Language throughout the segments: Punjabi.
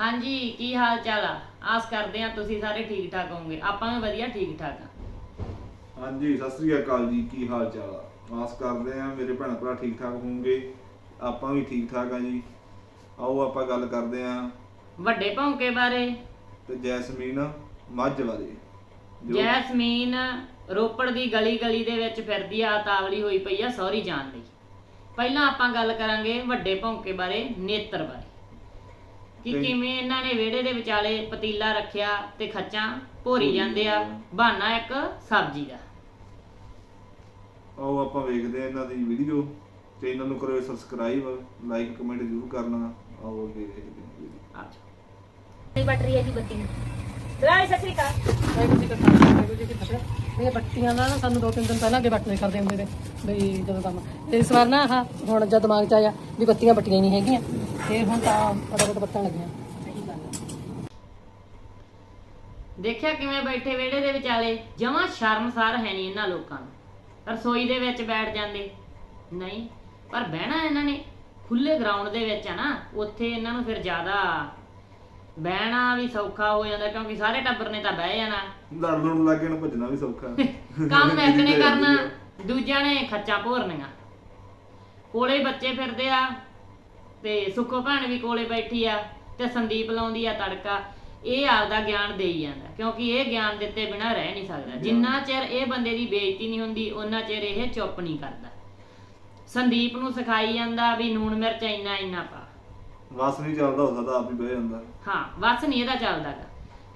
ਹਾਂਜੀ ਕੀ ਹਾਲ ਚਾਲ ਆ? ਆਸ ਕਰਦੇ ਆ ਤੁਸੀਂ ਸਾਰੇ ਠੀਕ ਠਾਕ ਹੋਵੋਗੇ। ਆਪਾਂ ਵੀ ਵਧੀਆ ਠੀਕ ਠਾਕ ਆ। ਹਾਂਜੀ ਸਤਿ ਸ੍ਰੀ ਅਕਾਲ ਜੀ ਕੀ ਹਾਲ ਚਾਲ ਆ? ਆਸ ਕਰਦੇ ਆ ਮੇਰੇ ਭੈਣ ਭਰਾ ਠੀਕ ਠਾਕ ਹੋਣਗੇ। ਆਪਾਂ ਵੀ ਠੀਕ ਠਾਕ ਆ ਜੀ। ਆਓ ਆਪਾਂ ਗੱਲ ਕਰਦੇ ਆ ਵੱਡੇ ਭੌਂਕੇ ਬਾਰੇ। ਤੇ ਜੈਸਮੀਨ ਮੱਝ ਬਾਰੇ। ਜੋ- ਜੈਸਮੀਨ ਰੋਪੜ ਦੀ ਗਲੀ ਗਲੀ ਦੇ ਵਿੱਚ ਫਿਰਦੀ ਆ ਤਾਵਲੀ ਹੋਈ ਪਈ ਆ ਸੌਰੀ ਜਾਣ ਲਈ। ਪਹਿਲਾਂ ਆਪਾਂ ਗੱਲ ਕਰਾਂਗੇ ਵੱਡੇ ਭੌਂਕੇ ਬਾਰੇ ਨੇਤਰ ਬਾਰੇ। ਕਿ ਤੇ- ਕਿਵੇਂ ਇਹਨਾਂ ਨੇ ਵਿਹੜੇ ਦੇ ਵਿਚਾਲੇ ਪਤੀਲਾ ਰੱਖਿਆ ਤੇ ਖੱਚਾਂ ਭੋਰੀ ਜਾਂਦੇ ਆ। ਬਹਾਨਾ ਇੱਕ ਸਬਜ਼ੀ ਦਾ। ਆਓ ਆਪਾਂ ਵੇਖਦੇ ਆ ਇਹਨਾਂ ਦੀ ਵੀਡੀਓ ਚੈਨਲ ਨੂੰ ਕਰੋ ਸਬਸਕ੍ਰਾਈਬ ਲਾਈਕ ਕਮੈਂਟ ਜ਼ਰੂਰ ਕਰਨਾ। ਆਓ ਅੱਗੇ ਵੇਖਦੇ ਹਾਂ ਵੀਡੀਓ ਆ ਜਾਓ। ਬਟ ਰਹੀ ਹੈ ਜੀ ਬੱਤੀ ਦਲਾਈ ਸਤਿ ਸ੍ਰੀ ਅਕਾਲ। ਵਾਹਿਗੁਰੂ ਜੀ ਕਾ ਖਾਲਸਾ ਵਾਹਿਗੁਰੂ ਜੀ ਕੀ ਫਤਿਹ। ਇਹ ਬੱਤੀਆਂ ਦਾ ਨਾ ਸਾਨੂੰ ਦੋ ਤਿੰਨ ਦਿਨ ਪਹਿਲਾਂ ਅੱਗੇ ਬੱਟਣੇ ਕਰਦੇ ਹੁੰਦੇ ਨੇ ਬਈ ਜਦੋਂ ਕੰਮ। ਤੇ ਇਸ ਵਾਰ ਨਾ ਆਹ ਹੁਣ ਜਦ ਦਿਮਾਗ ਚ ਆਇਆ ਵੀ ਬੱਤੀਆਂ ਬੱਟੀਆਂ ਨਹੀਂ ਹੈਗੀਆਂ ਤੇ ਹੁਣ ਤਾਂ ਫਟਾਫਟ ਬੱਤਣ ਲੱਗੀਆਂ। ਦੇਖਿਆ ਕਿਵੇਂ ਬੈਠੇ ਵਿਹੜੇ ਦੇ ਵਿਚਾਲੇ, ਜਮਾਂ ਸ਼ਰਮਸਾਰ ਹੈ ਨਹੀਂ ਇਹਨਾਂ ਲੋਕਾਂ ਨੂੰ। ਰਸੋਈ ਦੇ ਵਿੱਚ ਬੈਠ ਜਾਂਦੇ। ਨਹੀਂ, ਪਰ ਬਹਿਣਾ ਇਹਨਾਂ ਨੇ। ਖੁੱਲੇ ਗਰਾਊਂਡ ਦੇ ਵਿੱਚ ਆ ਨਾ, ਉੱਥੇ ਇਹਨਾਂ ਨੂੰ ਫਿਰ ਜ਼ਿਆਦਾ ਬਹਿਣਾ ਵੀ ਸੌਖਾ ਹੋ ਜਾਂਦਾ ਕਿਉਂਕਿ ਸਾਰੇ ਟੱਬਰ ਨੇ ਤਾਂ ਬਹਿ ਜਾਣਾ। ਲੜ ਲੜਨ ਲੱਗੇ ਨੂੰ ਭੱਜਣਾ ਵੀ ਸੌਖਾ ਕੰਮ ਇੱਕ ਨੇ ਕਰਨਾ ਦੂਜਿਆਂ ਨੇ ਖੱਚਾ ਭੋਰਨੀਆਂ। ਕੋਲੇ ਬੱਚੇ ਫਿਰਦੇ ਆ ਤੇ ਸੁੱਖੋ ਭੈਣ ਵੀ ਕੋਲੇ ਬੈਠੀ ਆ ਤੇ ਸੰਦੀਪ ਲਾਉਂਦੀ ਆ ਤੜਕਾ। ਇਹ ਆਪਦਾ ਗਿਆਨ ਦੇਈ ਜਾਂਦਾ ਕਿਉਂਕਿ ਇਹ ਗਿਆਨ ਦਿੱਤੇ ਬਿਨਾ ਰਹਿ ਨਹੀਂ ਸਕਦਾ। ਜਿੰਨਾ ਚਿਰ ਇਹ ਬੰਦੇ ਦੀ ਬੇਇੱਜ਼ਤੀ ਨਹੀਂ ਹੁੰਦੀ ਉਹਨਾਂ ਚਿਰ ਇਹ ਚੁੱਪ ਨਹੀਂ ਕਰਦਾ। ਸੰਦੀਪ ਨੂੰ ਸਿਖਾਈ ਜਾਂਦਾ ਵੀ ਨੂਣ ਮਿਰਚ ਇੰਨਾ ਇੰਨਾ ਪਾ। ਵਸ ਨਹੀਂ ਚੱਲਦਾ ਹੁੰਦਾ ਤਾਂ ਆਪ ਹੀ ਬਹਿ ਜਾਂਦਾ। ਹਾਂ ਬਸ ਨਹੀਂ ਇਹਦਾ ਚੱਲਦਾ ਗਾ।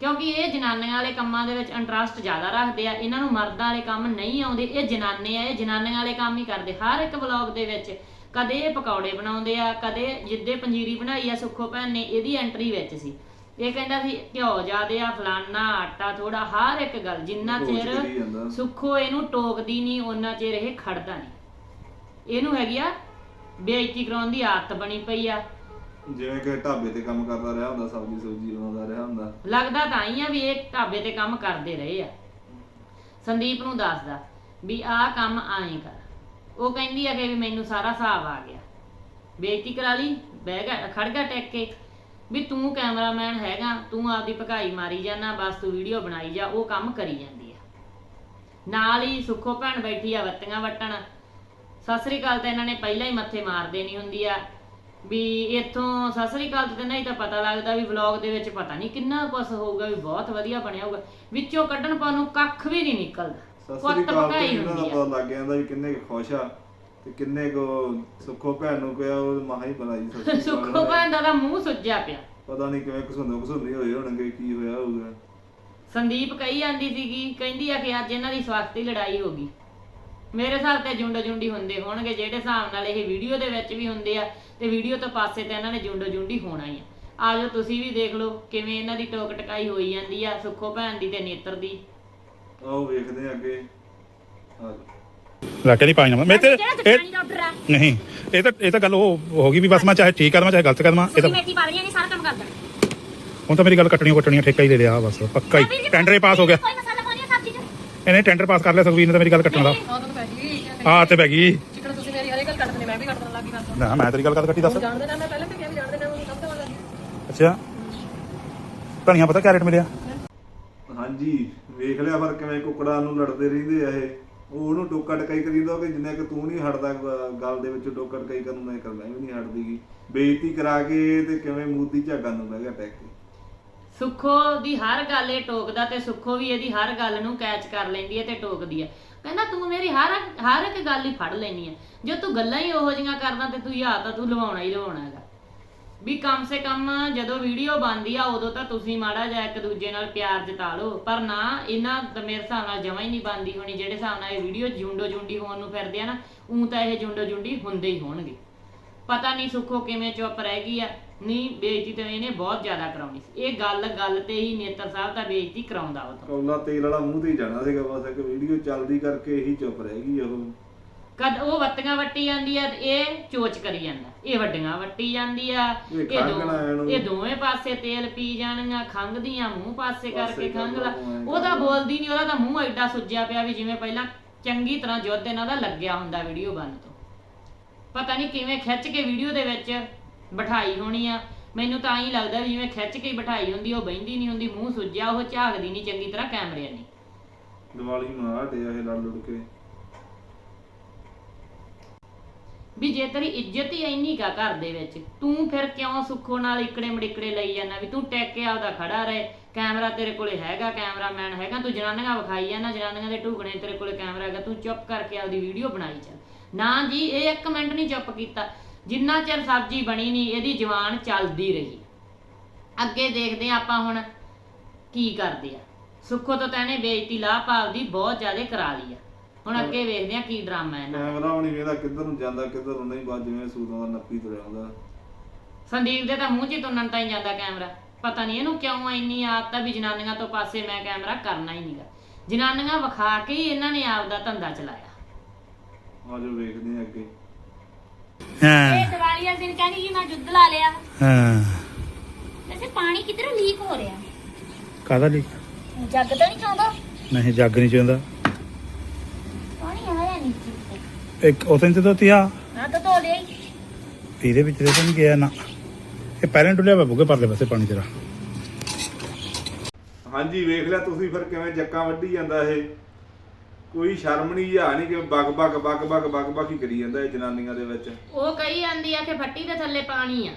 ਕਿਉਂਕਿ ਇਹ ਜਨਾਨੀਆਂ ਵਾਲੇ ਕੰਮਾਂ ਦੇ ਵਿੱਚ ਇੰਟਰਸਟ ਜ਼ਿਆਦਾ ਰੱਖਦੇ ਆ ਇਹਨਾਂ ਨੂੰ ਮਰਦਾਂ ਵਾਲੇ ਕੰਮ ਨਹੀਂ ਆਉਂਦੇ ਇਹ ਜਨਾਨੇ ਆ ਇਹ ਜਨਾਨੀਆਂ ਵਾਲੇ ਕੰਮ ਹੀ ਕਰਦੇ। ਹਰ ਇੱਕ ਵਲੌਗ ਦੇ ਵਿੱਚ ਕਦੇ ਇਹ ਪਕੌੜੇ ਬਣਾਉਂਦੇ ਆ ਕਦੇ ਜਿੱਦੇ ਪੰਜੀਰੀ ਬਣਾਈ ਆ ਸੁੱਖੋ ਭੈਣ ਨੇ ਇਹਦੀ ਐਂਟਰੀ ਵਿੱਚ ਸੀ। ਇਹ ਕਹਿੰਦਾ ਸੀ ਘਿਓ ਜ਼ਿਆਦੇ ਆ ਫਲਾਨਾ ਆਟਾ ਥੋੜਾ ਹਰ ਇੱਕ ਗੱਲ ਜਿੰਨਾ ਚਿਰ। ਸੁੱਖੋ ਇਹਨੂੰ ਟੋਕਦੀ ਨਹੀਂ ਉਹਨਾਂ ਚਿਰ ਇਹ ਖੜਦਾ ਨਹੀਂ। ਇਹਨੂੰ ਹੈਗੀ ਆ ਬੇਇੱਜ਼ਤੀ ਕਰਾਉਣ ਦੀ ਆਦਤ ਬਣੀ ਪਈ ਆ। ਜਿਵੇਂ ਕਿ ਢਾਬੇ ਤੇ ਕੰਮ ਕਰਦਾ ਰਿਹਾ ਹੁੰਦਾ, ਸਬਜ਼ੀ ਸੁਬਜ਼ੀ ਬਣਾਉਂਦਾ ਰਿਹਾ ਹੁੰਦਾ। ਲੱਗਦਾ ਤਾਂ ਹੀ ਆ ਵੀ ਇਹ ਢਾਬੇ ਤੇ ਕੰਮ ਕਰਦੇ ਰਹੇ ਆ। ਸੰਦੀਪ ਨੂੰ ਦੱਸਦਾ ਵੀ ਆਹ ਕੰਮ ਆਏ ਕਰ। ਉਹ ਕਹਿੰਦੀ ਆ ਕਿ ਵੀ ਮੈਨੂੰ ਸਾਰਾ ਹਿਸਾਬ ਆ ਗਿਆ। ਬੇਇੱਜ਼ਤੀ ਕਰਾ ਲਈ, ਬਹਿ ਗਿਆ ਖੜ ਗਿਆ ਟੈਕ ਕੇ। ਵੀ ਤੂੰ ਕੈਮਰਾਮੈਨ ਹੈਗਾ, ਤੂੰ ਆਪਦੀ ਭਕਾਈ ਮਾਰੀ ਜਾਣਾ ਬਸ ਤੂੰ ਵੀਡੀਓ ਬਣਾਈ ਜਾ, ਉਹ ਕੰਮ ਕਰੀ ਜਾਂਦੀ ਆ। ਨਾਲ ਹੀ ਸੁੱਖੋ ਭੈਣ ਬੈਠੀ ਆ, ਵੱਤੀਆਂ ਵਟਣ। ਸਤਿ ਸ੍ਰੀ ਅਕਾਲ ਤਾਂ ਇਹਨਾਂ ਨੇ ਪਹਿਲਾਂ ਹੀ ਮੱਥੇ ਮਾਰ ਦੇਣੀ ਹੁੰਦੀ ਆ। ਵੀ ਇੱਥੋਂ ਸਤਿ ਸ੍ਰੀ ਅਕਾਲ ਤੇ ਨਹੀਂ ਤਾਂ ਪਤਾ ਲੱਗਦਾ ਵੀ ਵਲੌਗ ਦੇ ਵਿੱਚ ਪਤਾ ਨਹੀਂ ਕਿੰਨਾ ਕੁਝ ਹੋਊਗਾ ਵੀ ਬਹੁਤ ਵਧੀਆ ਬਣਿਆ ਹੋਊਗਾ। ਵਿੱਚੋਂ ਕੱਢਣ ਪਾ ਨੂੰ ਕੱਖ ਵੀ ਨਹੀਂ ਨਿਕਲਦਾ। ਸਤਿ ਕੁੱਟ ਸ੍ਰੀ ਅਕਾਲ ਤੇ ਇਹਨਾਂ ਦਾ ਪਤਾ ਲੱਗ ਜਾਂਦਾ ਵੀ ਕਿੰਨੇ ਕੁ ਖੁਸ਼ ਆ ਤੇ ਕਿੰਨੇ ਕੋ ਸੁੱਖੋ ਭੈਣ ਨੂੰ ਕਿਹਾ ਉਹ ਮਹਾ ਹੀ ਅਕਾਲ ਸੁੱਖੋ ਭੈਣ ਦਾ ਤਾਂ ਮੂੰਹ ਸੁੱਜਿਆ ਪਿਆ। ਪਤਾ ਨਹੀਂ ਕਿਵੇਂ ਘਸੁੰਦੇ ਘਸੁੰਦੇ ਹੋਏ ਹੋਣਗੇ ਕੀ ਹੋਇਆ ਹੋਊਗਾ। ਸੰਦੀਪ ਕਹੀ ਜਾਂਦੀ ਸੀਗੀ ਕਹਿੰਦੀ ਆ ਕਿ ਅੱਜ ਇਹਨਾਂ ਦੀ ਸਵਾਸਤੀ ਲੜਾਈ ਹੋ ਗਈ। ਮੇਰੇ ਹਿਸਾਬ ਤੇ ਜੁੰਡ ਜੁੰਡੀ ਹੁੰਦੇ ਹੋਣਗੇ ਜਿਹੜੇ ਹਿਸਾਬ ਨਾਲ ਇਹ ਵੀਡੀਓ ਦੇ ਵਿੱਚ ਵੀ ਹੁੰਦੇ ਆ ਤੇ ਵੀਡੀਓ ਤੋਂ ਪਾਸੇ ਤੇ ਇਹਨਾਂ ਨੇ ਜੁੰਡ ਜੁੰਡੀ ਹੋਣਾ ਹੀ ਆ। ਆਜੋ ਤੁਸੀਂ ਵੀ ਦੇਖ ਲਓ ਕਿਵੇਂ ਇਹਨਾਂ ਦੀ ਟੋਕ ਟਕਾਈ ਹੋਈ ਜਾਂਦੀ ਆ ਸੁੱਖੋ ਭੈਣ ਦੀ ਤੇ ਨੇਤਰ ਦੀ। ਆਓ ਵੇਖਦੇ ਆ ਅੱਗੇ ਲੱਗੇ ਨਹੀਂ ਪਾਈ ਨਾ ਮੈਂ ਤੇ ਇਹ ਡਾਕਟਰ ਆ। ਨਹੀਂ ਇਹ ਤਾਂ ਇਹ ਤਾਂ ਗੱਲ ਉਹ ਹੋ ਗਈ ਵੀ ਬਸ ਮੈਂ ਚਾਹੇ ਠੀਕ ਕਰਾਂ ਚਾਹੇ ਗਲਤ ਕਰਾਂ ਇਹ ਤਾਂ ਸੁੱਕੀ ਮੇਥੀ ਪਾ ਰਹੀਆਂ ਨੇ ਸਾਰਾ ਕੰਮ ਕਰ ਦੇਣਾ। ਹੁਣ ਤਾਂ ਮੇਰੀ ਗੱਲ ਕੱਟਣੀਆਂ ਕੱਟਣੀਆਂ ਠੇਕਾ ਹੀ ਲੈ ਲਿਆ ਬਸ ਪੱਕਾ ਹੀ। ਟੈਂਡਰ ਹੀ ਪਾਸ ਹੋ ਗਿਆ। ਕੋਈ ਮਸਾਲਾ ਪਾਉਣੀ ਆ ਸਬਜ਼ੀ ਚ? ਇਹਨੇ ਟੈਂਡਰ ਪਾਸ ਕਰ ਲਿਆ ਸੁਖਵੀਰ ਨੇ ਤਾਂ ਮੇਰੀ ਗੱਲ ਕੱਟਣ ਦਾ। ਆ ਤੇ ਪੈ ਗਈ। ਚਿਕਨ ਤੁਸੀਂ ਮੇਰੀ ਹਰੇ ਗੱਲ ਕੱਟ ਦਿੰਦੇ ਮੈਂ ਵੀ ਕੱਟ ਦੇਣ ਲੱਗੀ ਬਸ ਨਾ ਮੈਂ ਤੇਰੀ ਗੱਲ ਕਦ ਕੱਟੀ ਦੱਸ। ਜਾਣਦੇ ਨਾ ਮੈਂ ਪਹਿਲਾਂ ਤੇ ਕਿਹਾ ਵੀ ਜਾਣਦੇ ਨਾ ਉਹ ਸਭ ਤੋਂ ਲੱਗੀ। ਅੱਛਾ। ਧਨੀਆ ਪਤਾ ਕਿਆ ਰੇਟ ਮਿਲਿਆ? ਹਾਂਜੀ ਵੇਖ ਲਿਆ ਪਰ ਕਿਵੇਂ ਕੁਕੜਾਂ ਨੂੰ ਲੜਦੇ ਰਹਿੰਦੇ ਆ ਇਹ। ਉਹ ਉਹਨੂੰ ਟੋਕਾ ਟਕਾਈ ਕਰੀਦਾ ਕਿ ਜਿੰਨੇ ਕਿ ਤੂੰ ਨਹੀਂ ਹਟਦਾ ਗ- ਗੱਲ ਦੇ ਵਿੱਚ ਟੋਕਾ ਟਕਾਈ ਕਰਨ ਮੈਂ ਕਰਦਾ ਵੀ ਨਹੀਂ ਹਟਦੀਗੀ ਬੇਇੱਜ਼ਤੀ ਕਰਾ ਕੇ ਤੇ ਕਿਵੇਂ ਮੂਦੀ ਝਾਗਾ ਨੂੰ ਬਹਿ ਗਿਆ ਟੈਕ ਕੇ। ਸੁੱਖੋ ਦੀ ਹਰ ਗੱਲ ਇਹ ਟੋਕਦਾ ਤੇ ਸੁੱਖੋ ਵੀ ਇਹਦੀ ਹਰ ਗੱਲ ਨੂੰ ਕੈਚ ਕਰ ਲੈਂਦੀ ਹੈ ਤੇ ਟੋਕਦੀ ਹੈ। ਕਹਿੰਦਾ ਤੂੰ ਮੇਰੀ ਹਰ ਹਰ ਇੱਕ ਗੱਲ ਹੀ ਫੜ ਲੈਣੀ ਹੈ ਜੇ ਤੂੰ ਗੱਲਾਂ ਹੀ ਉਹੋ ਜਿਹੀਆਂ ਕਰਦਾ ਤੇ ਤੂੰ ਯਾਦ ਤਾਂ ਤੂੰ ਲਵਾਉਣਾ ਹੀ ਲਵਾਉਣਾ ਹੈਗਾ। ਵੀ ਕਮ ਸੇ ਕਮ ਜਦੋਂ ਵੀਡੀਓ ਬਣਦੀ ਆ, ਉਦੋਂ ਤਾਂ ਤੁਸੀਂ ਮਾੜਾ ਜਿਹਾ ਇੱਕ ਦੂਜੇ ਨਾਲ ਪਿਆਰ ਜਤਾ ਲਓ ਪਰ ਨਾ, ਇਹਨਾਂ ਤਾਂ ਮੇਰੇ ਹਿਸਾਬ ਨਾਲ ਜਮਾਂ ਹੀ ਨਹੀਂ ਬਣਦੀ ਹੋਣੀ, ਜਿਹੜੇ ਹਿਸਾਬ ਨਾਲ ਇਹ ਵੀਡੀਓ ਜੁੰਡੋ ਜੁੰਡੀ ਹੋਣ ਨੂੰ ਫਿਰਦੇ ਆ ਨਾ, ਉਂ ਤਾਂ ਇਹ ਜੁੰਡੋ ਜੁੰਡੀ ਹੁੰਦੇ ਹੀ ਹੋਣਗੇ। ਪਤਾ ਨਹੀਂ ਸੁੱਖੋ ਕਿਵੇਂ ਚੁੱਪ ਰਹਿ ਗਈ ਆ। ਨਹੀਂ ਬੇਇੱਜ਼ਤੀ ਤਾਂ ਇਹਨੇ ਬਹੁਤ ਜ਼ਿਆਦਾ ਕਰਾਉਣੀ ਸੀ। ਇਹ ਗੱਲ ਗੱਲ ਤੇ ਹੀ ਨੇਤਰ ਸਾਹਿਬ ਦਾ ਬੇਇੱਜ਼ਤੀ ਕਰਾਉਂਦਾ ਉਹ ਤਾਂ। ਕੌਲਾ ਤੇਲ ਵਾਲਾ ਮੂੰਹ ਤੇ ਹੀ ਜਾਣਾ ਸੀਗਾ ਬਸ ਇੱਕ ਵੀਡੀਓ ਚੱਲਦੀ ਕਰਕੇ ਇਹੀ ਚੁੱਪ ਰਹਿ ਗਈ ਉਹ। ਕਦ ਉਹ ਵੱਟੀਆਂ ਵੱਟੀ ਜਾਂਦੀ ਆ ਤੇ ਇਹ ਚੋਚ ਕਰੀ ਜਾਂਦਾ। ਇਹ ਵੱਡੀਆਂ ਵੱਟੀ ਜਾਂਦੀ ਆ ਇਹ ਦੋ ਇਹਨੂੰ। ਇਹ ਦੋਵੇਂ ਪਾਸੇ ਤੇਲ ਪੀ ਜਾਣੀਆਂ ਖੰਗਦੀਆਂ ਮੂੰਹ ਪਾਸੇ ਕਰਕੇ ਕਰ ਖੰਗ ਲਾ ਲਓ, ਐਂ ਉਹਦਾ। ਬੋਲਦੀ ਨਹੀਂ ਉਹਦਾ ਤਾਂ ਮੂੰਹ ਐਡਾ ਸੁੱਜਿਆ ਪਿਆ ਵੀ ਜਿਵੇਂ ਪਹਿਲਾਂ ਚੰਗੀ ਤਰ੍ਹਾਂ ਜੁੱਧ ਇਹਨਾਂ ਦਾ ਲੱਗਿਆ ਹੁੰਦਾ ਵੀਡੀਓ ਬੰਦ ਤੋਂ। ਪਤਾ ਨਹੀਂ ਕਿਵੇਂ ਖਿੱਚ ਕੇ ਵੀਡੀਓ ਦੇ ਵਿੱਚ ਬਿਠਾਈ ਹੋਣੀ ਆ। ਮੈਨੂੰ ਤਾਂ ਹੀ ਲੱਗਦਾ ਵੀ ਜਿਵੇਂ ਖਿੱਚ ਕੇ ਹੀ ਬਿਠਾਈ ਹੁੰਦੀ ਉਹ ਬਹਿੰਦੀ ਨਹੀਂ ਹੁੰਦੀ ਮੂੰਹ ਸੁੱਜਿਆ ਉਹ ਝਾਕਦੀ ਨਹੀਂ ਚੰਗੀ ਤਰ੍ਹਾਂ ਕੈਮਰੇ ਨਹੀਂ ਦੀਵਾਲੀ ਮਨਾ ਤੇ ਇਹ ਲੜ ਲੁੜ ਕੇ। ਵੀ ਜੇ ਤੇਰੀ ਇੱਜ਼ਤ ਹੀ ਇੰਨੀ ਕਾ ਘਰ ਦੇ ਵਿੱਚ ਤੂੰ ਫਿਰ ਕਿਉਂ ਸੁੱਖੋ ਨਾਲ ਇਕੜੇ ਮੜਿਕੜੇ ਲਈ ਜਾਂਦਾ ਵੀ ਤੂੰ ਟੈਕ ਕੇ ਆਪਦਾ ਖੜਾ ਰਹੇ? ਕੈਮਰਾ ਤੇਰੇ ਕੋਲੇ ਹੈਗਾ ਕੈਮਰਾਮੈਨ ਹੈਗਾ ਤੂੰ ਜਨਾਨੀਆਂ ਵਿਖਾਈ ਜਾਂਦਾ ਜਨਾਨੀਆਂ ਦੇ ਢੂਕਣੇ ਤੇਰੇ ਕੋਲੇ ਕੈਮਰਾ ਹੈਗਾ ਤੂੰ ਚੁੱਪ ਕਰਕੇ ਆਪਦੀ ਵੀਡੀਓ ਬਣਾਈ ਚੱਲ। ਨਾ ਜੀ ਇਹ ਇੱਕ ਮਿੰਟ ਨਹੀਂ ਚੁੱਪ ਕੀਤਾ। ਜਿੰਨਾ ਚਿਰ ਸਬਜ਼ੀ ਬਣੀ ਨਹੀਂ ਇਹਦੀ ਜਵਾਨ ਚੱਲਦੀ ਰਹੀ। ਅੱਗੇ ਦੇਖਦੇ ਹਾਂ ਆਪਾਂ ਹੁਣ ਕੀ ਕਰਦੇ ਆ। ਸੁੱਖੋ ਤੋਂ ਤਾਂ ਇਹਨੇ ਬੇਇੱਜ਼ਤੀ ਲਾਹ ਪਾਵਦੀ ਬਹੁਤ ਜ਼ਿਆਦਾ ਕਰਾ ਲਈ ਆ। ਹੁਣ ਅੱਗੇ ਵੇਖਦੇ ਆ ਕੀ ਡਰਾਮਾ ਇਹਨਾਂ ਦਾ। ਕੈਮਰਾ ਵੀ ਨਹੀਂ ਵੇਖਦਾ ਕਿੱਧਰ ਨੂੰ ਜਾਂਦਾ ਕਿੱਧਰ ਨੂੰ ਨਹੀਂ ਬਾਅਦ ਜਿਵੇਂ ਸੂਰਾਂ ਦਾ ਨੱਪੀ ਤੁਰਿਆ ਹੁੰਦਾ। ਸੰਦੀਪ ਦੇ ਤਾਂ ਮੂੰਹ 'ਚ ਤੁੰਨਣ ਤਾਂ ਹੀ ਜਾਂਦਾ ਕੈਮਰਾ। ਪਤਾ ਨਹੀਂ ਇਹਨੂੰ ਕਿਉਂ ਇੰਨੀ ਆਦਤ ਆ ਵੀ ਜਨਾਨੀਆਂ ਤੋਂ ਪਾਸੇ ਮੈਂ ਕੈਮਰਾ ਕਰਨਾ ਹੀ ਨਹੀਂਗਾ ਜਨਾਨੀਆਂ ਵਿਖਾ ਕੇ ਹੀ ਇਹਨਾਂ ਨੇ ਆਪਦਾ ਧੰਦਾ ਚਲਾਇਆ। ਆਜੋ ਵੇਖਦੇ ਆ ਅੱਗੇ। ਹਾਂ। ਇਹ ਦੀਵਾਲੀ ਵਾਲੇ ਦਿਨ ਕਹਿੰਦੀ ਜੀ ਮੈਂ ਜੁੱਧ ਲਾ ਲਿਆ। ਹਾਂ। ਵੈਸੇ ਪਾਣੀ ਕਿਧਰੋਂ ਲੀਕ ਹੋ ਰਿਹਾ? ਕਾਹਦਾ ਲਈ ਜੱਗ ਤਾਂ ਨਹੀਂ ਚਾਹੁੰਦਾ ਨਹੀਂ ਜੱਗ ਨਹੀਂ ਚਾਹੁੰਦਾ ਪਾਣੀ ਆਇਆ ਨੀਚੇ ਤੇ ਇੱਕ ਉਹ ਤਾਂ ਤੇ ਤੀਆ ਨਾ ਤਾਂ ਧੋ ਲਿਆ ਈ। ਇਹਦੇ ਵਿੱਚ ਤੇ ਤਾਂ ਨਹੀਂ ਗਿਆ ਨਾ। ਇਹ ਪਹਿਲਾਂ ਡੁੱਲਿਆ ਵਾ ਬੁੱਗੇ ਪਰਲੇ ਪਾਸੇ ਪਾਣੀ ਤੇਰਾ ਹਾਂਜੀ ਵੇਖ ਲਿਆ ਤੁਸੀਂ ਫਿਰ ਕਿਵੇਂ ਜੱਕਾਂ ਵੱਢੀ ਜਾਂਦਾ ਇਹ। ਕੋਈ ਸ਼ਰਮ ਨਹੀਂ ਆ ਨਹੀਂ ਕਿ ਬਗ ਬਗ ਬਗ ਬਗ ਬਗ ਬਗ ਹੀ ਕਰੀ ਜਾਂਦਾ ਇਹ ਜਨਾਨੀਆਂ ਦੇ ਵਿੱਚ। ਉਹ ਕਹੀ ਜਾਂਦੀ ਆ ਕਿ ਫੱਟੀ ਦੇ ਥੱਲੇ ਪਾਣੀ ਆ।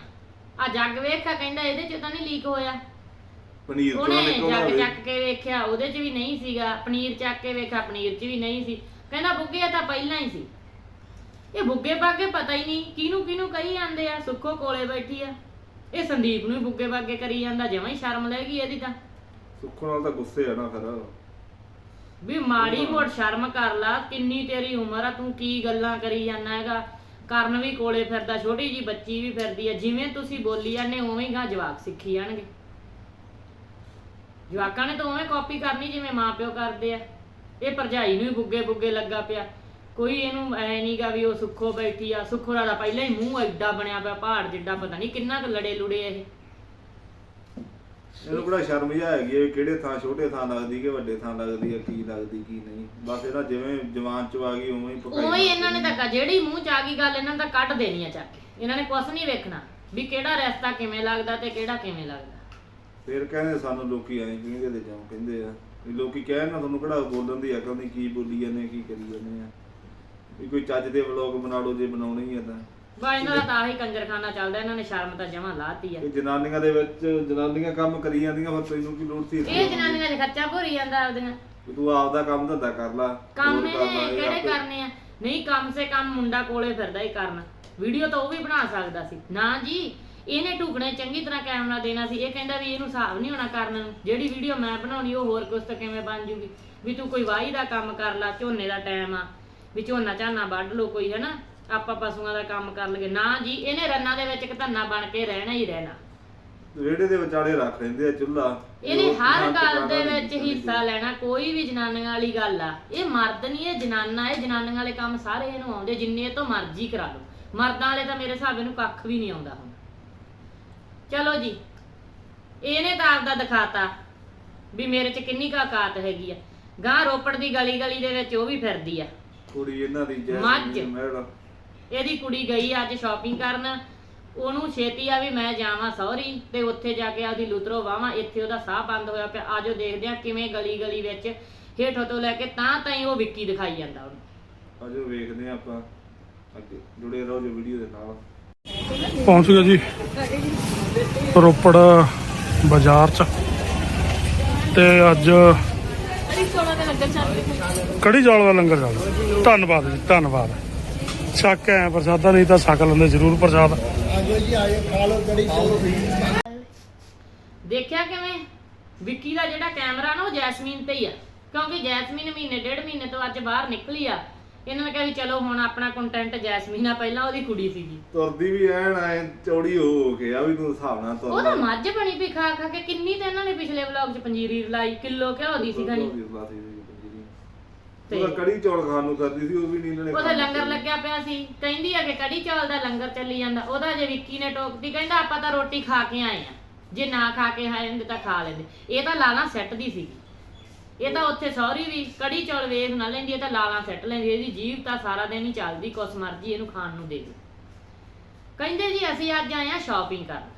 ਆ ਜੱਗ ਵੇਖਾ ਕਹਿੰਦਾ ਇਹਦੇ 'ਚ ਤਾਂ ਨਹੀਂ ਲੀਕ ਹੋਇਆ। ਪਨੀਰ ਤੋਂ ਉਹਨੇ ਨਿਕਲਦਾ ਜੱਗ ਚੱਕ ਕੇ ਵੇਖਿਆ ਉਹਦੇ 'ਚ ਵੀ ਨਹੀਂ ਸੀਗਾ। ਪਨੀਰ ਚੱਕ ਕੇ ਵੇਖਿਆ ਪਨੀਰ 'ਚ ਵੀ ਨਹੀਂ ਸੀ। ਕਹਿੰਦਾ ਬੁੱਗੇ ਤਾਂ ਪਹਿਲਾਂ ਹੀ ਸੀ। ਇਹ ਬੁੱਗੇ ਬਾਗੇ ਪਤਾ ਹੀ ਨਹੀਂ ਕਿਹਨੂੰ ਕਿਹਨੂੰ ਕਹੀ ਜਾਂਦੇ ਆ ਸੁੱਖੋ ਕੋਲੇ ਬੈਠੀ ਆ। ਇਹ ਸੰਦੀਪ ਨੂੰ ਵੀ ਬੁੱਗੇ ਬਾਗੇ ਕਰੀ ਜਾਂਦਾ ਜਮਾਂ ਹੀ ਸ਼ਰਮ ਲੈ ਗਈ ਇਹਦੀ ਤਾਂ। ਸੁੱਖੋ ਨਾਲ ਤਾਂ ਗੁੱਸੇ ਆ ਨਾ ਫਿਰ। ਵੀ ਮਾੜੀ ਮੋੜ ਸ਼ਰਮ ਕਰ ਲਾ, ਕਿੰਨੀ ਤੇਰੀ ਉਮਰ ਆ, ਤੂੰ ਕੀ ਗੱਲਾਂ ਕਰੀ ਜਾਂਦਾ ਹੈਗਾ? ਕਰਨ ਵੀ ਕੋਲੇ ਫਿਰਦਾ, ਛੋਟੀ ਜੀ ਬੱਚੀ ਵੀ ਫਿਰਦੀ ਆ, ਜਿਵੇਂ ਤੁਸੀਂ ਬੋਲੀ ਜਾਂਦੇ, ਉਵੇਂ ਹੀ ਗਾ ਜਵਾਕ ਸਿੱਖੀ ਜਾਣਗੇ। ਜਵਾਕਾਂ ਨੇ ਤਾਂ ਉਵੇਂ ਕਾਪੀ ਕਰਨੀ ਜਿਵੇਂ ਮਾਪਿਓ ਕਰਦੇ ਆ। ਇਹ ਭਰਜਾਈ ਨੂੰ ਵੀ ਬੁੱਗੇ ਬੁੱਗੇ ਲੱਗਾ ਪਿਆ। ਕੋਈ ਇਹਨੂੰ ਐ ਨਹੀਂਗਾ ਵੀ ਉਹ ਸੁੱਖੋ ਬੈਠੀ ਆ, ਸੁੱਖੋ ਦਾ ਤਾਂ ਪਹਿਲਾਂ ਹੀ ਮੂੰਹ ਐਡਾ ਬਣਿਆ ਪਿਆ, ਪਹਾੜ ਜਿੱਡਾ, ਪਤਾ ਨਹੀਂ ਕਿੰਨਾ ਕੁ ਲੜੇ ਲੁੜੇ ਇਹ। ਇਹਨੂੰ ਕਿਹੜਾ ਸ਼ਰਮ ਜਿਹਾ ਹੈਗੀ ਆ ਵੀ ਕਿਹੜੇ ਥਾਂ ਛੋਟੇ ਥਾਂ ਲੱਗਦੀ ਕਿ ਵੱਡੇ ਥਾਂ ਲੱਗਦੀ ਆ ਕੀ ਲੱਗਦੀ ਕੀ ਨਹੀਂ। ਬਸ ਇਹਦਾ ਜਿਵੇਂ ਜਵਾਨ ਚ ਆ ਗਈ ਉਵੇਂ ਹੀ ਪਕਾਈ ਉਵੇਂ ਹੀ ਇਹਨਾਂ ਨੇ ਤਾਂ ਜਿਹੜੀ ਮੂੰਹ ਚ ਆ ਗਈ ਗੱਲ ਇਹਨਾਂ ਦਾ ਕੱਢ ਦੇਣੀ ਆ ਚੱਕ ਕੇ। ਇਹਨਾਂ ਨੇ ਕੁਛ ਨਹੀਂ ਵੇਖਣਾ ਵੀ ਕਿਹੜਾ ਰਸਤਾ ਕਿਵੇਂ ਲੱਗਦਾ ਤੇ ਕਿਹੜਾ ਕਿਵੇਂ ਲੱਗਦਾ। ਫਿਰ ਕਹਿੰਦੇ ਸਾਨੂੰ ਲੋਕੀ ਐਂ ਕਹਿੰਦੇ ਤੇ ਜਾਉ ਕਹਿੰਦੇ ਆ ਵੀ ਲੋਕੀ ਕਹਿਣ ਨਾ ਤੁਹਾਨੂੰ ਕਿਹੜਾ ਬੋਲਣ ਦੀ ਅਕਲ ਨਹੀਂ ਕੀ ਬੋਲੀ ਜਾਂਦੇ ਕੀ ਕਰੀ ਜਾਂਦੇ ਆ। ਵੀ ਕੋਈ ਚੱਜ ਦੇ ਵਲੌਗ ਬਣਾ ਲਓ ਜੇ ਬਣਾਉਣੇ ਹੀ ਆ ਤਾਂ। ਬਾ ਇਹਨਾਂ ਦਾ ਤਾਂ ਆਹੀ ਕੰਜਰਖਾਨਾ ਚੱਲਦਾ ਇਹਨਾਂ ਨੇ ਸ਼ਰਮ ਤਾਂ ਜਮਾਂ ਲਾਤੀ ਆ। ਇਹ ਜਨਾਨੀਆਂ ਦੇ ਵਿੱਚ ਜਨਾਨੀਆਂ ਕੰਮ ਕਰੀ ਜਾਂਦੀਆਂ ਫਿਰ ਤੈਨੂੰ ਕੀ ਲੋੜ ਸੀ ਇਹ ਜਨਾਨੀਆਂ ਦੇ ਖਰਚਾ ਭੋਰੀ ਜਾਂਦਾ ਆਪਦੀਆਂ। ਵੀ ਤੂੰ ਆਪਦਾ ਕੰਮ ਧੰਦਾ ਕਰ ਲਾ ਕੰਮ ਹੋਰ ਕਰ ਲਾ, ਇਹਨੇ ਇਹ ਕਿਹੜੇ ਆਪੇ- ਕਰਨੇ ਆ? ਨਹੀਂ ਕੰਮ ਸੇ ਕੰਮ ਮੁੰਡਾ ਕੋਲੇ ਫਿਰਦਾ ਹੀ ਕਰਨ। ਵੀਡੀਓ ਤਾਂ ਉਹ ਵੀ ਬਣਾ ਸਕਦਾ ਸੀ। ਨਾ ਜੀ ਇਹਨੇ ਢੁਕਣੇ ਚੰਗੀ ਤਰ੍ਹਾਂ ਕੈਮਰਾ ਦੇਣਾ ਸੀ। ਇਹ ਕਹਿੰਦਾ ਵੀ ਇਹਨੂੰ ਹਿਸਾਬ ਨਹੀਂ ਹੋਣਾ ਕਰਨ ਨੂੰ। ਜਿਹੜੀ ਵੀਡੀਓ ਮੈਂ ਬਣਾਉਣੀ ਉਹ ਹੋਰ ਕੁਛ ਤਾਂ ਕਿਵੇਂ ਬਣ ਜੂਗੀ? ਵੀ ਤੂੰ ਕੋਈ ਵਾਹੀ ਦਾ ਕੰਮ ਕਰ ਲਾ ਝੋਨੇ ਦਾ ਟਾਈਮ ਆ। ਵੀ ਝੋਨਾ ਝਾਨਾ ਵੱਢ ਲਓ ਕੋਈ ਹਨਾ? ਆਪਾਂ ਪਸ਼ੂਆਂ ਦਾ ਕੰਮ ਕਰ ਲਈਏ। ਨਾ ਜੀ ਇਹਨੇ ਰੰਨਾਂ ਦੇ ਵਿੱਚ ਇੱਕ ਧੰਨਾ ਬਣ ਕੇ ਰਹਿਣਾ ਹੀ ਰਹਿਣਾ। ਵਿਹੜੇ ਦੇ ਵਿਚਾਲੇ ਰੱਖ ਲੈਂਦੇ ਆ ਚੁੱਲ੍ਹਾ। ਇਹਨੇ ਹਰ ਗੱਲ ਦੇ ਵਿੱਚ ਹਿੱਸਾ ਲੈਣਾ ਕੋਈ ਵੀ ਜਨਾਨੀਆਂ ਵਾਲੀ ਗੱਲ ਆ। ਇਹ ਮਰਦ ਨਹੀਂ ਇਹ ਜਨਾਨਾ ਇਹ ਜਨਾਨੀਆਂ ਵਾਲੇ ਕੰਮ ਸਾਰੇ ਇਹਨੂੰ ਆਉਂਦੇ ਜਿੰਨੇ ਤੋਂ ਮਰਜ਼ੀ ਕਰਾ ਲਓ। ਮਰਦਾਂ ਵਾਲੇ ਤਾਂ ਮੇਰੇ ਹਿਸਾਬ ਨੂੰ ਕੱਖ ਵੀ ਨਹੀਂ ਆਉਂਦਾ ਹੁਣ। ਚਲੋ ਜੀ ਇਹਨੇ ਤਾਂ ਆਪਦਾ ਦਿਖਾਤਾ ਵੀ ਮੇਰੇ 'ਚ ਕਿੰਨੀ ਕੁ ਔਕਾਤ ਹੈਗੀ ਆ। ਗਾਂ ਰੋਪੜ ਦੀ ਗਲੀ ਗਲੀ ਦੇ ਵਿੱਚ ਉਹ ਵੀ ਫਿਰਦੀ ਆ। ਕੁੜੀ ਇਹਨਾਂ ਦੀ ਮੱਝ। ਜੈਸਮੀਨ ਮਹਿਲ। ਇਹਦੀ ਕੁੜੀ ਗਈ ਅੱਜ ਸ਼ਾਪਿੰਗ ਕਰਨ। ਉਹਨੂੰ ਛੇਤੀ ਆ ਵੀ ਮੈਂ ਜਾਵਾਂ ਸੌਰੀ ਤੇ ਉੱਥੇ ਜਾ ਕੇ ਆਪਦੀ ਲੁਤਰੋ ਵਾਵਾਂ ਇੱਥੇ ਉਹਦਾ ਸਾਹ ਬੰਦ ਹੋਇਆ ਪਿਆ। ਆਜੋ ਦੇਖਦੇ ਆ ਕਿਵੇਂ ਗਲੀ ਗਲੀ ਵਿੱਚ ਹੇਠੋਂ ਤੋਂ ਲੈ ਕੇ ਤਾਂ ਤਾਈਂ ਉਹ ਵਿੱਕੀ ਦਿਖਾਈ ਜਾਂਦਾ ਉਹਨੂੰ। ਅਜੋ ਵੇਖਦੇ ਆ ਆਪਾਂ ਅੱਗੇ। ਜੁੜੇ ਰਹੋ ਜੋ ਵੀਡੀਓ ਦੇ ਨਾਲ। ਪਹੁੰਚ ਗਿਆ ਜੀ। ਰੋਪੜ ਬਾਜ਼ਾਰ ਚ। ਤੇ ਅੱਜ ਕੜੀ ਚੌਲ ਦਾ ਲੰਗਰ ਚੱਲਦਾ ਧੰਨਵਾਦ ਜੀ ਧੰਨਵਾਦ। ਛੱਕ ਐ ਪ੍ਰਸਾਦਾ ਨਹੀਂ ਤਾਂ ਛਕ ਲੈਂਦੇ ਜ਼ਰੂਰ ਪ੍ਰਸਾਦ। ਦੇਖਿਆ ਕਿਵੇਂ? ਵਿੱਕੀ ਦਾ ਜਿਹੜਾ ਕੈਮਰਾ ਨਾ ਉਹ ਜੈਸਮੀਨ ਤੇ ਹੀ ਆ। ਕਿਉਂਕਿ ਜੈਸਮੀਨ ਮਹੀਨੇ ਡੇਢ ਮਹੀਨੇ ਤੋਂ ਅੱਜ ਬਾਹਰ ਨਿਕਲੀ ਆ। ਇਹਨਾਂ ਨੇ ਕਿਹਾ ਵੀ ਚਲੋ ਹੁਣ ਆਪਣਾ ਕੰਟੈਂਟ ਜੈਸਮੀਨ ਆ ਪਹਿਲਾਂ ਉਹਦੀ ਕੁੜੀ ਸੀਗੀ। ਤੁਰਦੀ ਵੀ ਐਨ ਐ ਚੌੜੀ ਹੋ ਹੋ ਕੇ ਆ ਵੀ ਤੂੰ ਹਿਸਾਬ ਨਾਲ ਤੁਰ ਉਹ ਤਾਂ ਮੱਝ ਬਣੀ ਵੀ ਖਾ ਖਾ ਕੇ ਕਿੰਨੀ ਤਾਂ ਇਹਨਾਂ ਨੇ ਪਿਛਲੇ ਵਲੌਗ 'ਚ ਪੰਜੀਰੀ ਰਲਾਈ ਕਿਲੋ ਘਿਓ ਦੀ ਸੀ। ਗਣੀ ਤੇ ਉਹ ਕੜੀ ਚੌਲ ਖਾਣ ਨੂੰ ਕਰਦੀ ਸੀ ਉਹ ਵੀ ਨਹੀਂ ਇਹਨਾਂ ਨੇ ਉਹਦਾ ਖਾਧੀ ਲੰਗਰ। ਲੱਗਿਆ ਪਿਆ ਸੀ ਕਹਿੰਦੀ ਆ ਕਿ ਕੜੀ ਚੌਲ ਦਾ ਲੰਗਰ ਚੱਲੀ ਜਾਂਦਾ ਉਹਦਾ ਜੇ ਵਿੱਕੀ ਨੇ ਟੋਕਦੀ ਕਹਿੰਦਾ ਆਪਾਂ ਤਾਂ ਰੋਟੀ ਖਾ ਕੇ ਆਏ ਆ। ਜੇ ਨਾ ਖਾ ਕੇ ਆਏ ਹੁੰਦੇ ਤਾਂ ਖਾ ਲੈਂਦੇ। ਇਹ ਤਾਂ ਲਾਲਾਂ ਸੈੱਟ ਦੀ ਸੀ। ਇਹ ਤਾਂ ਉੱਥੇ ਸੌਰੀ ਵੀ ਕੜੀ ਚੌਲ ਵੇਖ ਨਾ ਲੈਂਦੀ ਇਹ ਤਾਂ ਲਾਲਾਂ ਸੈੱਟ ਲੈਂਦੀ ਇਹਦੀ ਜੀਭ ਤਾਂ ਸਾਰਾ ਦਿਨ ਹੀ ਚੱਲਦੀ ਕੁਛ ਮਰਜ਼ੀ ਇਹਨੂੰ ਖਾਣ ਨੂੰ ਦੇ ਦੇ। ਕਹਿੰਦੇ ਜੀ ਅਸੀਂ ਅੱਜ ਆਏ ਆ ਸ਼ਾਪਿੰਗ ਕਰਨ।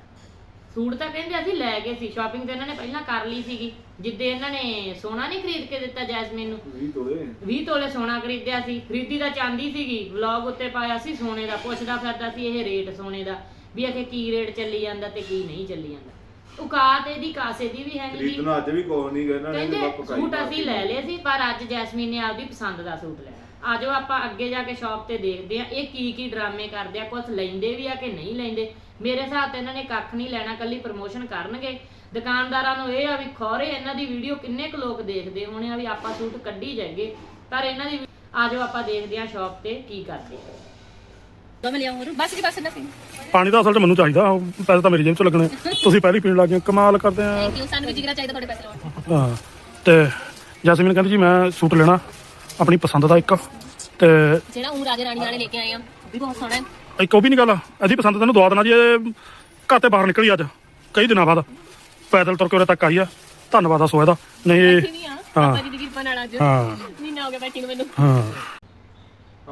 ਸੂਟ ਤਾਂ ਕਹਿੰਦੇ ਅਸੀਂ ਲੈ ਗਏ ਸੀ ਸ਼ਾਪਿੰਗ ਤੇ ਇਹਨਾਂ ਨੇ ਪਹਿਲਾਂ ਕਰ ਲਈ ਸੀਗੀ ਜਿੱਦੇ ਇਹਨਾਂ ਨੇ ਸੋਨਾ ਨਹੀਂ ਖਰੀਦ ਕੇ ਦਿੱਤਾ ਜੈਸਮੀਨ ਨੂੰ। 20 ਤੋਲੇ। 20 ਤੋਲੇ ਸੋਨਾ ਖਰੀਦਿਆ ਸੀ। ਖਰੀਦੀ ਦਾ ਚਾਂਦੀ ਸੀਗੀ ਵਲੌਗ ਉੱਤੇ ਪਾਇਆ ਸੀ ਸੋਨੇ ਦਾ ਪੁੱਛਦਾ ਫਿਰਦਾ ਸੀ ਇਹ ਰੇਟ ਸੋਨੇ ਦਾ ਵੀ ਅਖੇ ਕੀ ਰੇਟ ਚੱਲੀ ਜਾਂਦਾ ਤੇ ਕੀ ਨਹੀਂ ਚੱਲੀ ਜਾਂਦਾ। ਔਕਾਤ ਇਹਦੀ ਕਾਸੇ ਦੀ ਵੀ ਹੈ ਨਹੀਂ ਖਰੀਦਣਾ ਅੱਜ ਵੀ ਕੋਈ ਨਹੀਂ ਗਏ ਨਾ ਕਹਿੰਦੇ ਸੂਟ ਅਸੀਂ ਲੈ ਲਏ ਸੀ ਪਰ ਅੱਜ ਜੈਸਮੀਨ ਨੇ ਆਪਦੀ ਪਸੰਦ ਦਾ ਸੂਟ ਲੈਣਾ। ਆਜੋ ਆਪਾਂ ਅੱਗੇ ਜਾ ਕੇ ਸ਼ਾਪ ਤੇ ਦੇਖਦੇ ਆ ਇਹ ਕੀ ਕੀ ਡਰਾਮੇ ਕਰਦੇ ਆ ਕੁਝ ਲੈਂਦੇ ਵੀ ਆ ਕਿ ਨਹੀਂ ਲੈਂਦੇ। ਮੇਰੇ ਹਿਸਾਬ ਤੇ ਇਹਨਾਂ ਨੇ ਕੱਖ ਨਹੀਂ ਲੈਣਾ ਕੱਲੀ ਪ੍ਰਮੋਸ਼ਨ ਕਰਨਗੇ। ਦੁਕਾਨਦਾਰਾਂ ਨੂੰ ਇਹ ਆ ਵੀ ਖੋਰੇ ਇਹਨਾਂ ਦੀ ਵੀਡੀਓ ਕਿੰਨੇ ਕੁ ਲੋਕ ਦੇਖਦੇ ਹੋਣੇ ਆ ਵੀ ਆਪਾਂ ਸੂਟ ਕੱਢੀ ਜਾਈਏ। ਪਰ ਇਹਨਾਂ ਦੀ ਆਜੋ ਆਪਾਂ ਦੇਖਦੇ ਆ ਸ਼ਾਪ ਤੇ ਕੀ ਕਰਦੇ। ਆ ਦੋ ਮਿਲਿਆ ਹੋਰ। ਬਸ ਜੀ ਬਸ ਨਾ ਪੀ ਪਾਣੀ ਤਾਂ ਅਸਲ 'ਚ ਮੈਨੂੰ ਚਾਹੀਦਾ ਉਹ ਪੈਸੇ ਤਾਂ ਮੇਰੀ ਜੇਬ 'ਚ ਲੱਗਣੇ। ਤੁਸੀਂ ਪਹਿਲੀ ਪੀਣ ਲੱਗ ਗਏ ਕਮਾਲ ਕਰਦੇ ਆ। ਥੈਂਕ ਯੂ ਸਾਨੂੰ ਵੀ ਜਿਗਰਾ ਚਾਹੀਦਾ ਤੁਹਾਡੇ ਪੈਸੇ ਲਾਉਣ ਹਾਂ ਤੇ ਜੈਸਮੀਨ ਕਹਿੰਦੀ ਜੀ ਮੈਂ ਸੂਟ ਲੈਣਾ ਆਪਣੀ ਪਸੰਦ ਦਾ ਇੱਕ। ਤੇ ਜਿਹੜਾ ਉਹ ਰਾਜੇ ਰਾਣੀ ਵਾਲੇ ਲੈ ਕੇ ਆਏ ਆ ਵੀ ਬਹੁਤ ਸੋਹਣਾ ਹੈ। ਇੱਕ ਉਹ ਵੀ ਨਹੀਂ ਗੱਲ। ਇਹਦੀ ਪਸੰਦ ਤੈਨੂੰ ਦਵਾ ਦੇਣਾ ਜੀ ਇਹ ਘਰ ਤੇ ਬਾਹਰ ਨਿਕਲੀ ਅੱਜ। ਕਈ ਦਿਨਾਂ ਬਾਅਦ ਪੈਦਲ ਤੁਰ ਕੇ ਉਰੇ ਤੱਕ ਆਈ ਆ। ਧੰਨਵਾਦ ਆ ਸੋਏ ਦਾ ਨਹੀਂ ਆ। ਹਾਂ। ਪਾਪਾ ਜੀ ਦੀ ਕਿਰਪਾ ਨਾਲ ਅੱਜ। ਹਾਂ। ਮਹੀਨਾ ਹੋ ਗਿਆ ਬੈਠੀ ਨੂੰ ਮੈਨੂੰ। ਹਾਂ।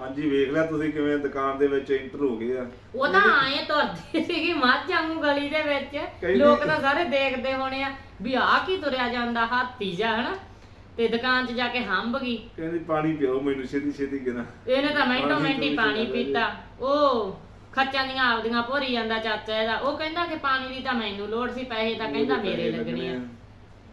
ਹਾਂਜੀ ਵੇਖ ਲਿਆ ਤੁਸੀਂ ਕਿਵੇਂ ਦੁਕਾਨ ਦੇ ਵਿੱਚ ਐਂਟਰ ਹੋ ਗਏ ਆ। ਉਹ ਤਾਂ ਆਏ ਤੁਰਦੀ ਸੀਗੀ ਮੱਝ ਵਾਂਗੂ ਗਲੀ ਦੇ ਵਿੱਚ। ਲੋਕ ਤਾਂ ਸਾਰੇ ਦੇਖਦੇ ਹੋਣੇ ਆ ਵੀ ਆਹ ਕੀ ਤੁਰਿਆ ਜਾਂਦਾ ਹਾਥੀ ਜਾ ਹਨਾ? ਤੇ ਦੁਕਾਨ 'ਚ ਜਾ ਕੇ ਹੰਬ ਗਈ। ਕਹਿੰਦੀ ਪਾਣੀ ਪਿਓ ਮੈਨੂੰ ਛੇਤੀ ਛੇਤੀ ਗਿਣਾ ਇਹਨੇ ਤਾਂ ਮਿੰਟੋ ਮਿੰਟ ਪਾਣੀ ਪੀਤਾ। ਉਹ ਖੱਚਾਂ ਦੀਆਂ ਆਪਦੀਆਂ ਭੋਰੀ ਜਾਂਦਾ ਚਾਚਾ ਇਹਦਾ। ਉਹ ਕਹਿੰਦਾ ਕਿ ਪਾਣੀ ਦੀ ਤਾਂ ਮੈਨੂੰ ਲੋੜ ਸੀ ਪੈਸੇ ਤਾਂ ਕਹਿੰਦਾ ਮੇਰੇ ਲੱਗਣੇ ਆ।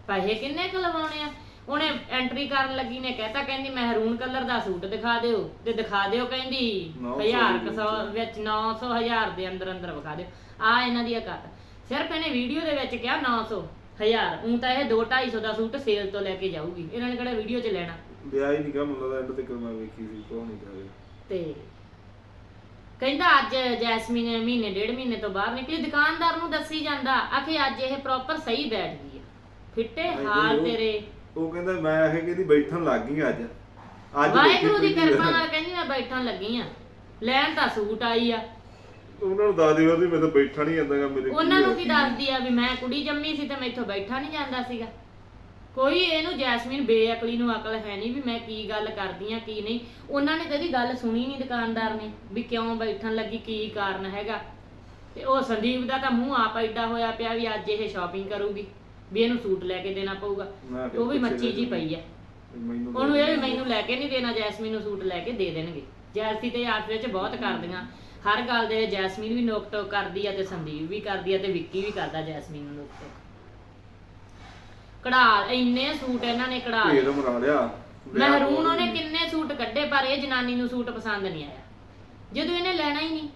ਪੈਸੇ ਕਿੰਨੇ ਕੁ ਲਵਾਉਣੇ ਆ? ਉਹਨੇ ਐਂਟਰੀ ਕਰਨ ਲੱਗੀ ਨੇ ਕਹਿਤਾ ਕਹਿੰਦੀ ਮਹਿਰੂਨ ਕਲਰ ਦਾ ਸੂਟ ਦਿਖਾ ਦਿਓ। ਤੇ ਦਿਖਾ ਦਿਓ ਕਹਿੰਦੀ ਨੌ ਸੌ ਹਜ਼ਾਰ ਦੀ ਕੁ ਸੌ ਵਿੱਚ 900 ਹਜ਼ਾਰ ਦੇ ਅੰਦਰ ਅੰਦਰ ਵਿਖਾ ਦਿਓ। ਆ ਇਹਨਾਂ ਦੀ ਅਕਤ ਸਿਰਫ ਇਹਨੇ ਵੀਡੀਓ ਦੇ ਵਿੱਚ ਕਿਹਾ 900 ਹਜ਼ਾਰ ਉਹ ਤਾਂ ਇਹ 2 250 ਦਾ ਸੂਟ ਸੇਲ ਤੋਂ ਲੈ ਕੇ ਜਾਊਗੀ। ਇਹਨਾਂ ਨੇ ਕਿਹੜਾ ਵੀਡੀਓ 'ਚ ਲੈਣਾ? ਵਿਆਹ ਹੀ ਨਹੀਂ ਗਾ ਮੁੰਡਾ ਦਾ ਐਂਡ ਤੇ ਮੈਂ ਵੇਖੀ ਸੀ ਕੋਹ ਨਹੀਂ ਕਰੇ ਤੇ ਕਹਿੰਦਾ ਅੱਜ ਜੈਸਮੀਨ ਮਹੀਨੇ ਡੇਢ ਮਹੀਨੇ ਤੋਂ ਬਾਹਰ ਨਿਕਲੀ। ਦੁਕਾਨਦਾਰ ਨੂੰ ਦੱਸੀ ਜਾਂਦਾ ਆਖੇ ਅੱਜ ਇਹ ਪ੍ਰੋਪਰ ਸਹੀ ਬੈਠ ਗਈ ਆ। ਫਿੱਟੇ ਹਾਲ ਤੇਰੇ। ਉਹ ਕਹਿੰਦਾ ਮੈਂ ਇਹ ਕਹਿੰਦੀ ਬੈਠਣ ਲੱਗ ਗਈ ਅੱਜ। ਅੱਜ ਵਾਹਿਗੁਰੂ ਦੀ ਕਿਰਪਾ ਨਾਲ ਕਹਿੰਦੀ ਮੈਂ ਬੈਠਣ ਲੱਗੀ ਆ। ਲੈਣ ਤਾਂ ਸੂਟ ਆਈ ਆ। ਉਹਨਾਂ ਨੂੰ ਦੱਸ ਦਿਓ ਵੀ ਮੈਂ ਤਾਂ ਬੈਠਾ ਨਹੀਂ ਜਾਂਦਾਗਾ ਮੇਰੇ ਉਹਨਾਂ ਨੂੰ ਕੀ ਦੱਸਦੀ ਆ ਵੀ ਮੈਂ ਕੁੜੀ ਜੰਮੀ ਸੀ ਤੇ ਮੈਥੋਂ ਬੈਠਾ ਨਹੀਂ ਜਾਂਦਾ ਸੀਗਾ। ਕੋਈ ਇਹਨੂੰ ਜੈਸਮੀਨ ਬੇਅਕਲੀ ਨੂੰ ਅਕਲ ਹੈ ਨਹੀਂ ਵੀ ਮੈਂ ਕੀ ਗੱਲ ਕਰਦੀ ਆ ਕੀ ਨਹੀਂ। ਉਹਨਾਂ ਨੇ ਕਦੀ ਗੱਲ ਸੁਣੀ ਨਹੀਂ ਦੁਕਾਨਦਾਰ ਨੇ ਵੀ ਕਿਉਂ ਬੈਠਣ ਲੱਗੀ ਕੀ ਕਾਰਨ ਹੈਗਾ। ਤੇ ਉਹ ਸੰਦੀਪ ਦਾ ਤਾਂ ਮੂੰਹ ਆਪ ਐਡਾ ਹੋਇਆ ਪਿਆ ਵੀ ਅੱਜ ਇਹ ਸ਼ਾਪਿੰਗ ਕਰੂਗੀ ਵੀ ਇਹਨੂੰ ਸੂਟ ਲੈ ਕੇ ਦੇਣਾ ਪਊਗਾ। ਉਹ ਵੀ ਮੱਛੀ ਜੀ ਪਈ ਆ। ਮੈਨੂੰ ਉਹਨੂੰ ਇਹ ਵੀ ਮੈਨੂੰ ਲੈ ਕੇ ਨਹੀਂ ਦੇਣਾ ਜੈਸਮੀਨ ਨੂੰ ਸੂਟ ਲੈ ਕੇ ਦੇ ਦੇਣਗੇ। ਜੈਸੀ ਤੇ ਆਪਸ ਵਿੱਚ ਬਹੁਤ ਕਰਦੀਆਂ। ਹਰ ਗੱਲ ਦੇ ਜੈਸਮੀਨ ਵੀ ਨੋਕ ਟੋਕ ਕਰਦੀ ਆ ਤੇ ਸੰਦੀਪ ਵੀ ਕਰਦੀ ਆ ਤੇ ਵਿੱਕੀ ਵੀ ਕਰਦਾ ਜੈਸਮੀਨ ਨੂੰ ਨੋਕ ਟੋਕ। ਕਢਾ ਇੰਨੇ ਸੂਟ ਇਹਨਾਂ ਨੇ ਕਢਾ ਲਏ। ਭੇਦ ਮਰਾ ਲਿਆ ਵਿਆਹ ਮਹਿਰੂਨ ਉਹਨੇ ਕਿੰਨੇ ਸੂਟ ਕੱਢੇ ਪਰ ਇਹ ਜਨਾਨੀ ਨੂੰ ਸੂਟ ਪਸੰਦ ਨਹੀਂ ਆਇਆ। ਜਦੋਂ ਇਹਨੇ ਲੈਣਾ ਹੀ ਨਹੀਂ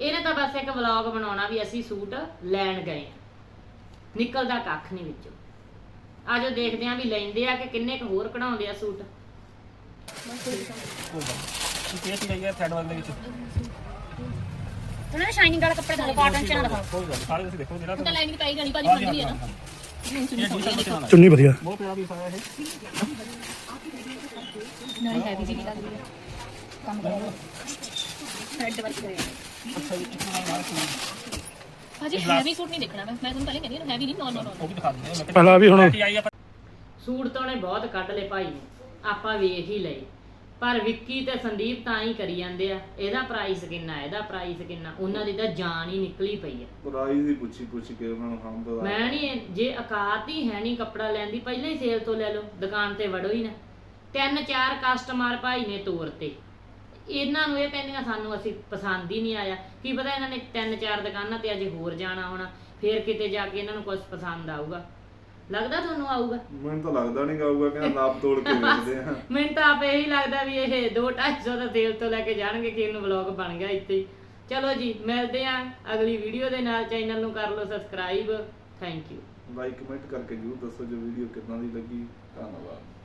ਇਹਨੇ ਤਾਂ ਬਸ ਇੱਕ ਵਲੌਗ ਬਣਾਉਣਾ ਵੀ ਅਸੀਂ ਸੂਟ ਲੈਣ ਗਏ ਹਾਂ। ਨਿਕਲਦਾ ਕੱਖ ਨਹੀਂ ਵਿੱਚੋਂ। ਆਜੋ ਦੇਖਦੇ ਆਂ ਵੀ ਲੈਂਦੇ ਆ ਕਿ ਕਿੰਨੇ ਕੁ ਹੋਰ ਕਢਾਉਂਦੇ ਆ ਸੂਟ। ਉਹਨਾਂ ਨੇ ਸ਼ਾਈਨਿੰਗ ਵਾਲਾ ਕੱਪੜਾ ਦਿਖਾਓ ਕਾਟਨ ਚ ਨਾ ਦਿਖਾਓ ਕੋਈ ਗੱਲ ਸਾਰੇ ਤੁਸੀਂ ਦੇਖੋ ਜਿਹੜਾ ਤਾਂ ਲਾਈਨਿੰਗ ਪਾਈ ਗਣੀ ਭਾਜੀ ਮੰਦੀ ਹੈ ਨਾ। ਚੁੰਨੀ ਵਧੀਆ। ਨਹੀਂ ਹੈਵੀ ਜੀ ਲੱਗਦੀ ਹੈ ਕੰਮ ਕਰੋ। ਥ੍ਰੈਡ ਵਰਕ ਕਰੇ ਭਾਜੀ ਹੈਵੀ ਸੂਟ ਨਹੀਂ ਦੇਖਣਾ ਮੈਂ। ਮੈਂ ਤੁਹਾਨੂੰ ਪਹਿਲੇ ਕਹਿੰਦੀ ਹਾਂ ਹੈਵੀ ਨਹੀਂ ਨੋ ਨੋ ਨੋ ਪਹਿਲਾਂ ਵੀ ਹੁਣ ਸੂਟ ਤਾਂ ਉਹਨੇ ਬਹੁਤ ਕੱਢ ਲਏ ਭਾਈ ਨੇ। ਆਪਾਂ ਵੇਖ ਹੀ ਲਏ। ਪਰ ਵਿੱਕੀ ਤੇ ਸੰਦੀਪ ਤਾਂ ਹੀ ਕਰੀ ਜਾਂਦੇ ਆ। ਇਹਦਾ ਪ੍ਰਾਈਸ ਕਿੰਨਾ ਇਹਦਾ ਪ੍ਰਾਈਸ ਕਿੰਨਾ? ਉਹਨਾਂ ਦੀ ਤਾਂ ਜਾਨ ਹੀ ਨਿਕਲੀ ਪਈ ਆ। ਪ੍ਰਾਈਜ਼ ਦੀ ਪੁੱਛੀ ਪੁੱਛ ਕੇ ਉਹਨਾਂ ਨੂੰ ਹਮ ਦਾ ਮੈਂ ਨਹੀਂ ਜੇ ਔਕਾਤ ਹੀ ਹੈ ਨਹੀਂ ਕੱਪੜਾ ਲੈਣ ਦੀ ਪਹਿਲਾਂ ਹੀ ਸੇਲ ਤੋਂ ਲੈ ਲਓ। ਦੁਕਾਨ ਤੇ ਵੜੋ ਹੀ ਨਾ। ਤਿੰਨ ਚਾਰ ਕਸਟਮਰ ਭਾਈ ਨੇ ਤੋਰਤੇ ਇਹਨਾਂ ਨੂੰ ਇਹ ਕਹਿੰਦੀਆਂ ਸਾਨੂੰ ਅਸੀਂ ਪਸੰਦ ਹੀ ਨਹੀਂ ਆਇਆ। ਕੀ ਪਤਾ ਇਹਨਾਂ ਨੇ ਤਿੰਨ ਚਾਰ ਦੁਕਾਨਾਂ ਤੇ ਅਜੇ ਹੋਰ ਜਾਣਾ ਹੋਣਾ। ਫੇਰ ਕਿਤੇ ਜਾ ਕੇ ਇਹਨਾਂ ਨੂੰ ਕੁਝ ਪਸੰਦ ਆਊਗਾ। ਲੱਗਦਾ ਤੁਹਾਨੂੰ ਆਊਗਾ? ਮੈਨੂੰ ਤਾਂ ਲੱਗਦਾ ਨਹੀਂ ਗਾਊਗਾ ਕਹਿੰਦਾ ਨਾਪ ਤੋੜ ਕੇ ਵੇਚਦੇ ਆ। ਮੈਨੂੰ ਤਾਂ ਆਪ ਇਹੀ ਲੱਗਦਾ ਵੀ ਇਹ 2-250 ਦਾ ਤੇਲ ਤੋਂ ਲੈ ਕੇ ਜਾਣਗੇ ਕਿ ਇਹਨੂੰ ਵਲੌਗ ਬਣ ਗਿਆ ਇੱਥੇ ਹੀ। ਚਲੋ ਜੀ ਮਿਲਦੇ ਆਂ ਅਗਲੀ ਵੀਡੀਓ ਦੇ ਨਾਲ। ਚੈਨਲ ਨੂੰ ਕਰ ਲਓ subscribe thank you like comment ਕਰਕੇ ਜਰੂਰ ਦੱਸੋ ਜੋ ਵੀਡੀਓ ਕਿੰਨਾ ਦੀ ਲੱਗੀ। ਧੰਨਵਾਦ।